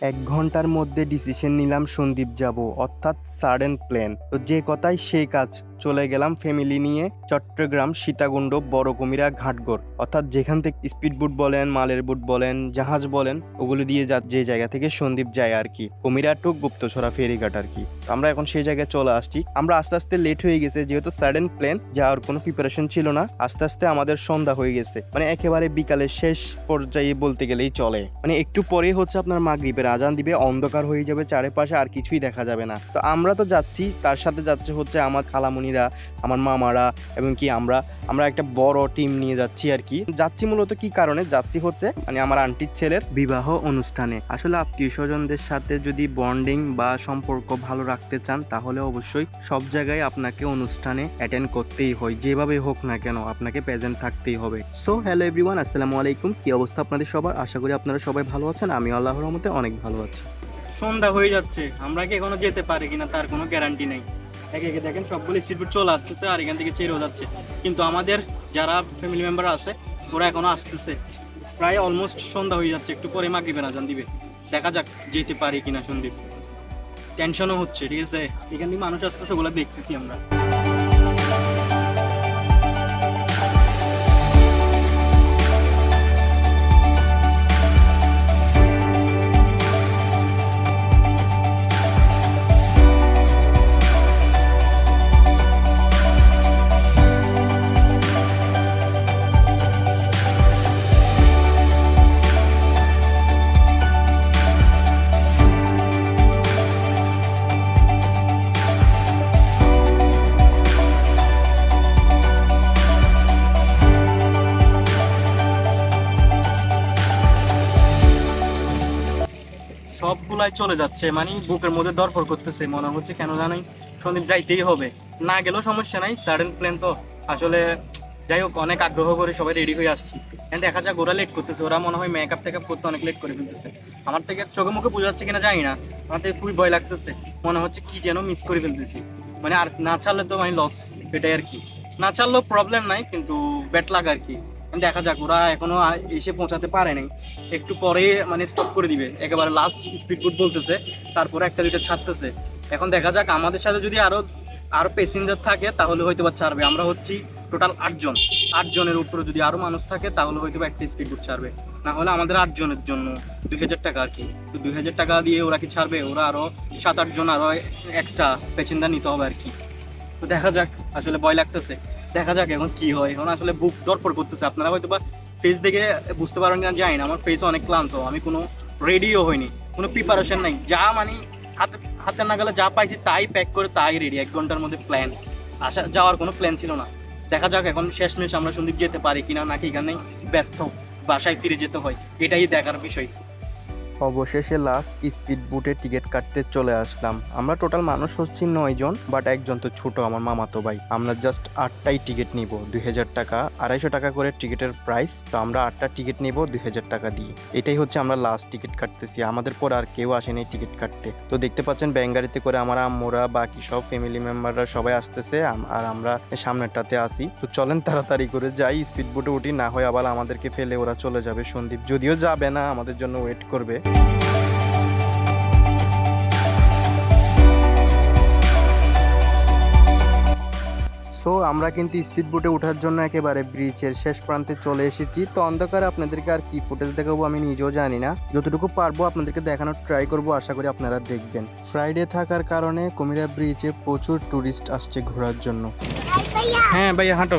এক ঘণ্টার মধ্যে ডিসিশন নিলাম সন্দীপ যাব, অর্থাৎ সাডেন প্ল্যান তো যে কথাই সেই কাজ, চলে গেলাম ফ্যামিলি নিয়ে চট্টগ্রাম সীতাকুণ্ড বড় কুমিরা ঘাটগড় অর্থাৎ যেখান থেকে স্পিড বোট বলেন, মালের বুট বলেন, জাহাজ বলেন, ওগুলো দিয়ে যা, যে জায়গা থেকে সন্দীপ যায় আর কি। কুমিরা টু গুপ্তছড়া ফেরিঘাট আর কি। তো আমরা এখন সেই জায়গায় চলে আসছি। আমরা আস্তে আস্তে লেট হয়ে গেছে, যেহেতু সাডেন প্ল্যান যাওয়ার কোনো প্রিপারেশন ছিল না, আস্তে আস্তে আমাদের সন্ধ্যা হয়ে গেছে। মানে একেবারে বিকালের শেষ পর্যায়ে বলতে গেলেই চলে। মানে একটু পরেই হচ্ছে আপনার মাগরিবের আজান দিবে, অন্ধকার হয়ে যাবে চারিপাশে আর কিছুই দেখা যাবে না। তো আমরা তো যাচ্ছি, তার সাথে যাচ্ছে হচ্ছে আমার খালামুনিরা, আমার মামারা, এবং কি আমরা আমরা একটা বড় টিম নিয়ে যাচ্ছি আর কি। যাচ্ছি মূলত কি কারণে? যাচ্ছি হচ্ছে মানে আমার আন্টির ছেলের বিবাহ অনুষ্ঠানে। আসলে আত্মীয় স্বজনদের সাথে যদি বন্ডিং বা সম্পর্ক ভালো রাখতে চান, তাহলে অবশ্যই সব জায়গায় আপনাকে অনুষ্ঠানে অ্যাটেন্ড করতেই হয়। যেভাবে হোক না কেন, আপনাকে প্রেজেন্ট থাকতেই হবে। সো হ্যালো এভরিওয়ান আসসালামু আলাইকুম। কি অবস্থা আপনাদের সবার? আশা করি আপনারা সবাই ভালো আছেন। আমি আল্লাহর রহমতে অনেক ভালো আছি। সন্ধ্যা হয়ে যাচ্ছে, আমরা কি এখনও যেতে পারি কিনা তার কোনো গ্যারান্টি নেই। একে একে দেখেন সবগুলো স্পিড বোট চলে আসতেছে আর এখান থেকে ছেড়েও যাচ্ছে। কিন্তু আমাদের যারা ফ্যামিলি মেম্বার আছে, ওরা এখনও আসতেছে। প্রায় অলমোস্ট সন্ধ্যা হয়ে যাচ্ছে, একটু পরে মাগরিবের আজান দিবে। দেখা যাক যেতে পারি কিনা সন্দীপ। টেনশনও হচ্ছে, ঠিক আছে? এখান থেকে মানুষ আসতেছে, ওগুলো দেখতেছি আমরা। সবগুলাই চলে যাচ্ছে মানে বুকের মধ্যে দরফর করতেছে, মনে হচ্ছে কেন জানাই সন্দীপ যাইতেই হবে। না গেলেও সমস্যা নাই সাডেন প্ল্যান তো আসলে যাই হোক, অনেক আগ্রহ করে সবাই রেডি হয়ে আসছি। দেখা যাক ওরা লেট করতেছে, ওরা মনে হয় মেকআপ টেকআপ করতে অনেক লেট করে ফেলতেছে। আমার থেকে চোখে মুখে বোঝাচ্ছে কিনা জানি না, আমার থেকে খুবই ভয় লাগতেছে, মনে হচ্ছে কি যেন মিস করে ফেলতেছি। মানে আর না ছাড়লে তো মানে লস এটাই আর কি। না ছাড়লেও প্রবলেম নাই, কিন্তু ব্যাট লাগ আর কি। দেখা যাক, ওরা এখনও এসে পৌঁছাতে পারে নাই। একটু পরে মানে স্টপ করে দিবে। একেবারে লাস্ট স্পিড বোট বলতেছে, তারপরে একটা দুইটা ছাড়তেছে। এখন দেখা যাক, আমাদের সাথে যদি আরও আরও প্যাসেঞ্জার থাকে, তাহলে হয়তো বা ছাড়বে। আমরা হচ্ছি টোটাল আটজন আটজনের উপরে যদি আরও মানুষ থাকে, তাহলে হয়তো বা একটা স্পিড বোট ছাড়বে। না হলে আমাদের আটজনের জন্য দুই হাজার টাকা আর কি। তো দুই হাজার টাকা দিয়ে ওরা কি ছাড়বে? ওরা আরও সাত আটজন আরও এক্সট্রা প্যাসেঞ্জার নিতে হবে আর কি। তো দেখা যাক, আসলে ভয় লাগতেছে। দেখা যাক এখন কি হয়। এখন আসলে বুক দরপর করতেছে। আপনারা হয়তো বা ফেস দেখে বুঝতে পারেন না জানি না। আমার ফেস অনেক ক্লান্ত। আমি কোনো রেডিও হইনি। কোনো প্রিপারেশন নাই। যা মানে হাতে হাতে নাগালে যা পাইছি তাই প্যাক করে তাই রেডি এক ঘণ্টার মধ্যে প্ল্যান আসা যাওয়ার কোনো প্ল্যান ছিল না। দেখা যাক এখন শেষমেশ আমরা সন্দীপ যেতে পারি কিনা, নাকি এখানে ব্যর্থ বাসায় ফিরে যেতে হয়। এটাই দেখার বিষয়। অবশেষে লাস্ট স্পিড বুটে টিকিট কাটতে চলে আসলাম। আমরা টোটাল মানুষ হচ্ছি নয় জন, বাট একজন তো ছোট আমার মামাতো ভাই। আমরা জাস্ট আটটাই টিকিট নিব, দুই হাজার টাকা। আড়াইশো টাকা করে টিকিটের প্রাইস, তো আমরা আটটা টিকিট নিব, দুই হাজার টাকা দিয়ে। এটাই হচ্ছে আমরা লাস্ট টিকিট কাটতেছি। আমাদের পর আর কেউ আসেনি টিকিট কাটতে। তো দেখতে পাচ্ছেন, ব্যাঙ্গারিতে করে আমার আম্মুরা, বাকি সব ফ্যামিলি মেম্বাররা সবাই আসতেছে আর আমরা সামনেরটাতে আসি তো চলেন তাড়াতাড়ি করে যাই, স্পিড বুটে উঠি, না হয় আবার আমাদেরকে ফেলে ওরা চলে যাবে সন্দীপ। যদিও যাবে না, আমাদের জন্য ওয়েট করবে। সো আমরা কিন্তু স্পিড বোটে ওঠার জন্য একেবারে ব্রিজের শেষ প্রান্তে চলে এসেছি। তো অন্ধকারে আপনাদেরকে আর কি ফুটেজ দেখাবো আমি নিজেও জানি না। যতটুকু পারব আপনাদেরকে দেখানোর ট্রাই করব আশা করি আপনারা দেখবেন। ফ্রাইডে থাকার কারণে কুমিরা ব্রিজে প্রচুর টুরিস্ট আসছে ঘোরার জন্য। হ্যাঁ ভাইয়া হাঁটো।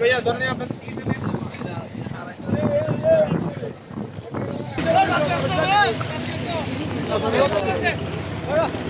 भैया धरने आपने Hadi.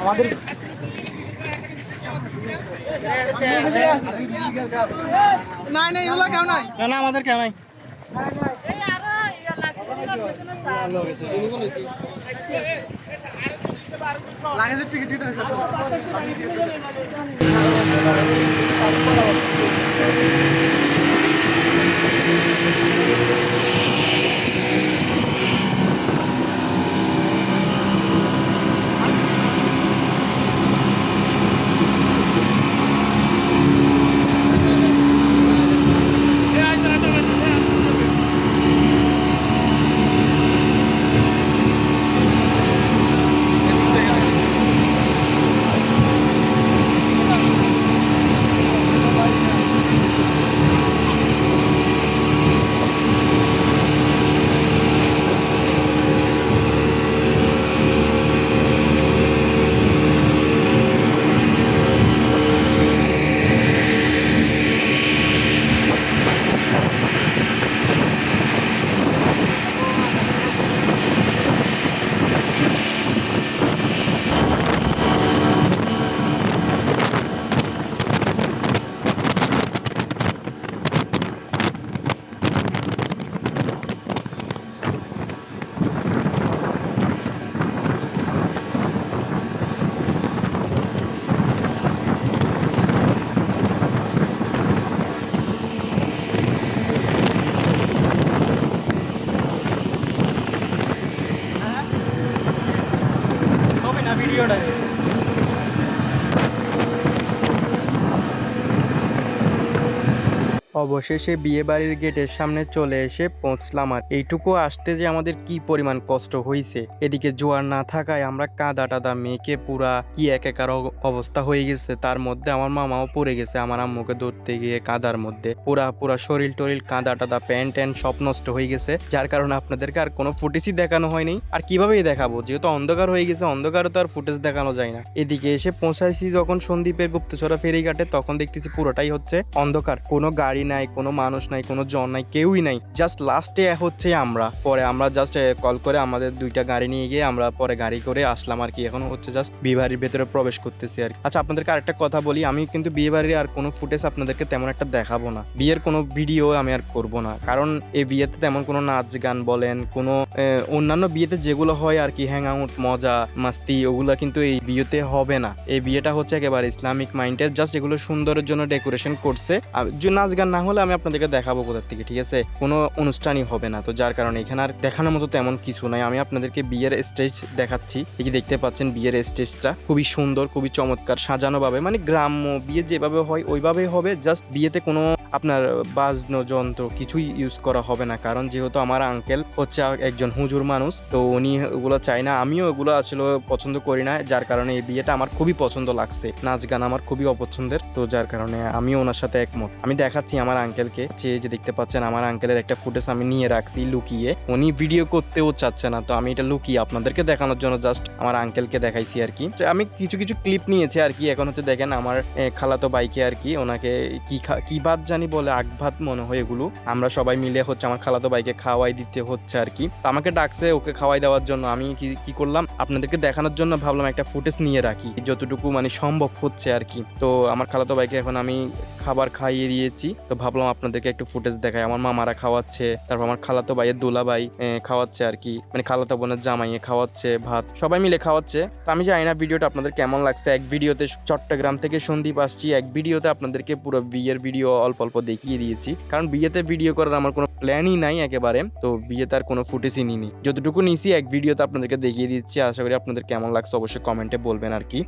আমাদের না না আমাদের কেন নাই। স্যার হবে না ভিডিওটা অবশেষে বিয়ে বাড়ির গেটের সামনে চলে এসে পৌঁছলাম আর এইটুকু আসতে যে আমাদের কি পরিমাণ কষ্ট হয়েছে এদিকে জোয়ার না থাকায় আমরা কাদা টাদা মেখে পুরা কি এক একার অবস্থা হয়ে গেছে, তার মধ্যে আমার মামাও পড়ে গেছে আমার আম্মুকে ধরতে গিয়ে কাদার মধ্যে। পুরা পুরা শরীর টরিল কাদা টাদা প্যান্ট ট্যান্ট সব নষ্ট হয়ে গেছে, যার কারণে আপনাদেরকে আর কোনো ফুটেজই দেখানো হয়নি। আর কিভাবেই দেখাবো, যেহেতু অন্ধকার হয়ে গেছে অন্ধকারও তো আর ফুটেজ দেখানো যায় না। এদিকে এসে পৌঁছাইছি যখন সন্দীপের গুপ্তচরা ফেরিঘাটে, তখন দেখতেছি পুরোটাই হচ্ছে অন্ধকার, কোনো গাড়ি নাই, কোনো মানুষ নাই, কোনো জন নাই, কেউই নাই। জাস্ট লাস্টে হচ্ছে আমরা। পরে আমরা জাস্ট কল করে আমাদের দুইটা গাড়ি নিয়ে গিয়ে আমরা পরে গাড়ি করে আসলাম আর কি। এখন হচ্ছে জাস্ট বিয়ে বাড়ির ভেতরে প্রবেশ করতেছি আর। আচ্ছা আপনাদেরকে আরেকটা কথা বলি। আমি কিন্তু বিয়ে বাড়ির আর কোনো ফুটেজ আপনাদেরকে তেমন একটা দেখাবো না। বিয়ের কোনো ভিডিও আমি আর করব না। কারণ এই বিয়েতে তেমন কোনো নাচ গান বলেন, কোনো অন্যান্য বিয়েতে যেগুলো হয় আর কি হ্যাং আউট মজা, মাস্তি, ওগুলো কিন্তু এই বিয়েতে হবে না। এই বিয়েটা হচ্ছে একেবারে ইসলামিক মাইন্ডের জাস্ট এগুলো সুন্দরের জন্য ডেকোরেশন করছে। নাচ গান না হলে আমি আপনাদেরকে দেখাবো কোথার থেকে, ঠিক আছে? কোনো অনুষ্ঠানই হবে না। তো যার কারণে এখানে আর দেখানোর মতো তেমন কিছু নাই। আমি আপনাদেরকে বিয়ের স্টেজ দেখাচ্ছি। এই যে দেখতে পাচ্ছেন বিয়ের স্টেজটা। খুবই সুন্দর, খুবই চমৎকার, সাজানো ভাবে মানে গ্রাম্য বিয়ে যেভাবে হয়, ওইভাবেই হবে। জাস্ট বিয়েতে কোনো আপনার বাজনো যন্ত্র কিছুই ইউজ করা হবে না। কারণ যেহেতু আমার আঙ্কেল হচ্ছে একজন হুজুর মানুষ, তো উনি ওগুলো চাই না। আমিও এগুলো আসলে পছন্দ করি না, যার কারণে এই বিয়েটা আমার খুবই পছন্দ লাগছে। নাচ গান আমার খুবই অপছন্দের, তো যার কারণে আমিও ওনার সাথে একমত। আমি দেখাচ্ছি আমার আঙ্কেলকে যে যে দেখতে পাচ্ছেন, আমার আঙ্কেলের একটা ফুটেজ আমি নিয়ে রাখছি লুকিয়ে। উনি ভিডিও করতেও চাচ্ছে না, তো আমি এটা লুকিয়ে আপনাদেরকে দেখানোর জন্য জাস্ট আমার আঙ্কেলকে দেখাইছি আর কি। আমি কিছু কিছু ক্লিপ নিয়েছি আর কি। এখন হচ্ছে দেখেন আমার খালাতো বাইকে আর কি, ওনাকে কি কি ভাত জানি বলে আগ ভাত মনে হয় এগুলো। আমরা সবাই মিলে হচ্ছে আমার খালাতো বাইকে খাওয়াই দিতে হচ্ছে আর কি। তো আমাকে ডাকছে ওকে খাওয়াই দেওয়ার জন্য। আমি কি কি করলাম? আপনাদেরকে দেখানোর জন্য ভাবলাম একটা ফুটেজ নিয়ে রাখি। যতটুকু মানে সম্ভব হচ্ছে আর কি। তো আমার খালাতো ভাইকে এখন আমি খাবার খাইয়ে দিয়েছি। তো ভাবলাম আপনাদেরকে একটু ফুটেজ দেখাই। আমার মামারা খাওয়াচ্ছে, তারপর আমার খালাতো ভাইয়ের দোলা ভাই খাওয়াচ্ছে আর কি। মানে খালাতো বোনের জামাইয়ে খাওয়াচ্ছে ভাত, সবাই মিলে খাওয়াচ্ছে। তো আমি জানি না ভিডিওটা আপনাদের কেমন লাগছে। এক ভিডিওতে চট্টগ্রাম থেকে সন্দীপ আসছি। এক ভিডিওতে আপনাদেরকে পুরো বিয়ের ভিডিও অল্প অল্প দেখিয়ে দিয়েছি। কারণ বিয়েতে ভিডিও করার আমার কোনো প্ল্যানই নাই একেবারে। তো বিয়েতে আর কোনো ফুটেজই নিনি যতটুকু নিছি এক ভিডিওতে আপনাদেরকে দেখিয়ে দিচ্ছি। আশা করি আপনাদের কেমন লাগছে অবশ্যই কমেন্টে বলবেন আর কি।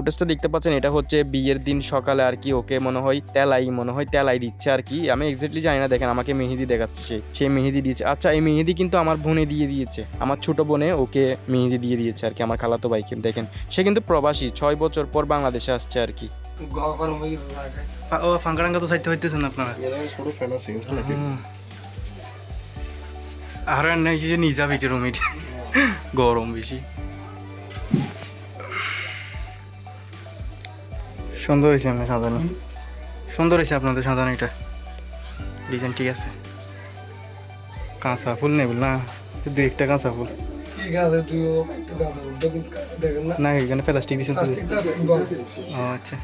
ফুটেজটা দেখতে পাচ্ছেন এটা হচ্ছে বিয়ের দিন সকালে আর কি ওকে মনে হয় তেলাই মনে হয় তেলাই দিচ্ছে আর কি। আমি এক্স্যাক্টলি জানি না দেখেন আমাকে মেহেদি দেখাচ্ছে সে সেই মেহেদি দিয়েছে। আচ্ছা এই মেহেদি কিন্তু আমার বোনে দিয়ে দিয়েছে। আমার ছোট বোনে ওকে মেহেদি দিয়ে দিয়েছে আর কি আমার খালাতো ভাইকে দেখেন। সে কিন্তু প্রবাসী ছয় বছর পর বাংলাদেশে আসছে আর কি। ও ফাঙ্কারাঙ্গা তো হইতেছেন আপনারা। আর নাই যে নিজা ভিতরে রুমিট গরম বেশি। সুন্দর হয়েছে আপনার সাজানো। সুন্দর হয়েছে আপনাদের সাজানো এটা। ডিজাইন ঠিক আছে। কাঁচা ফুল নেই না? দু একটা কাঁচা ফুল। না? এখানে প্লাস্টিক দিয়েছেন আচ্ছা।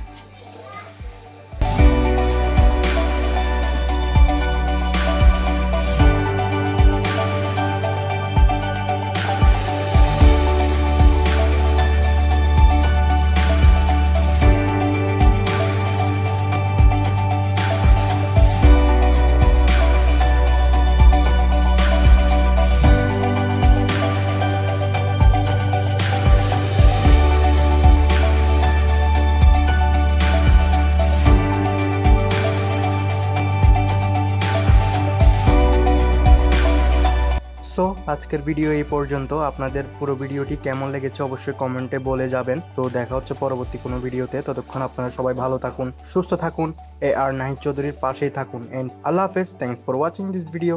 আজকের ভিডিও এই পর্যন্ত। আপনাদের পুরো ভিডিওটি কেমন লেগেছে অবশ্যই কমেন্টে বলে যাবেন। তো দেখা হচ্ছে পরবর্তী কোনো ভিডিওতে ততক্ষণ আপনারা সবাই ভালো থাকুন, সুস্থ থাকুন, এ আর নাহিদ চৌধুরীর পাশেই থাকুন। এন্ড আল্লাহ হাফেজ। Thanks for watching this video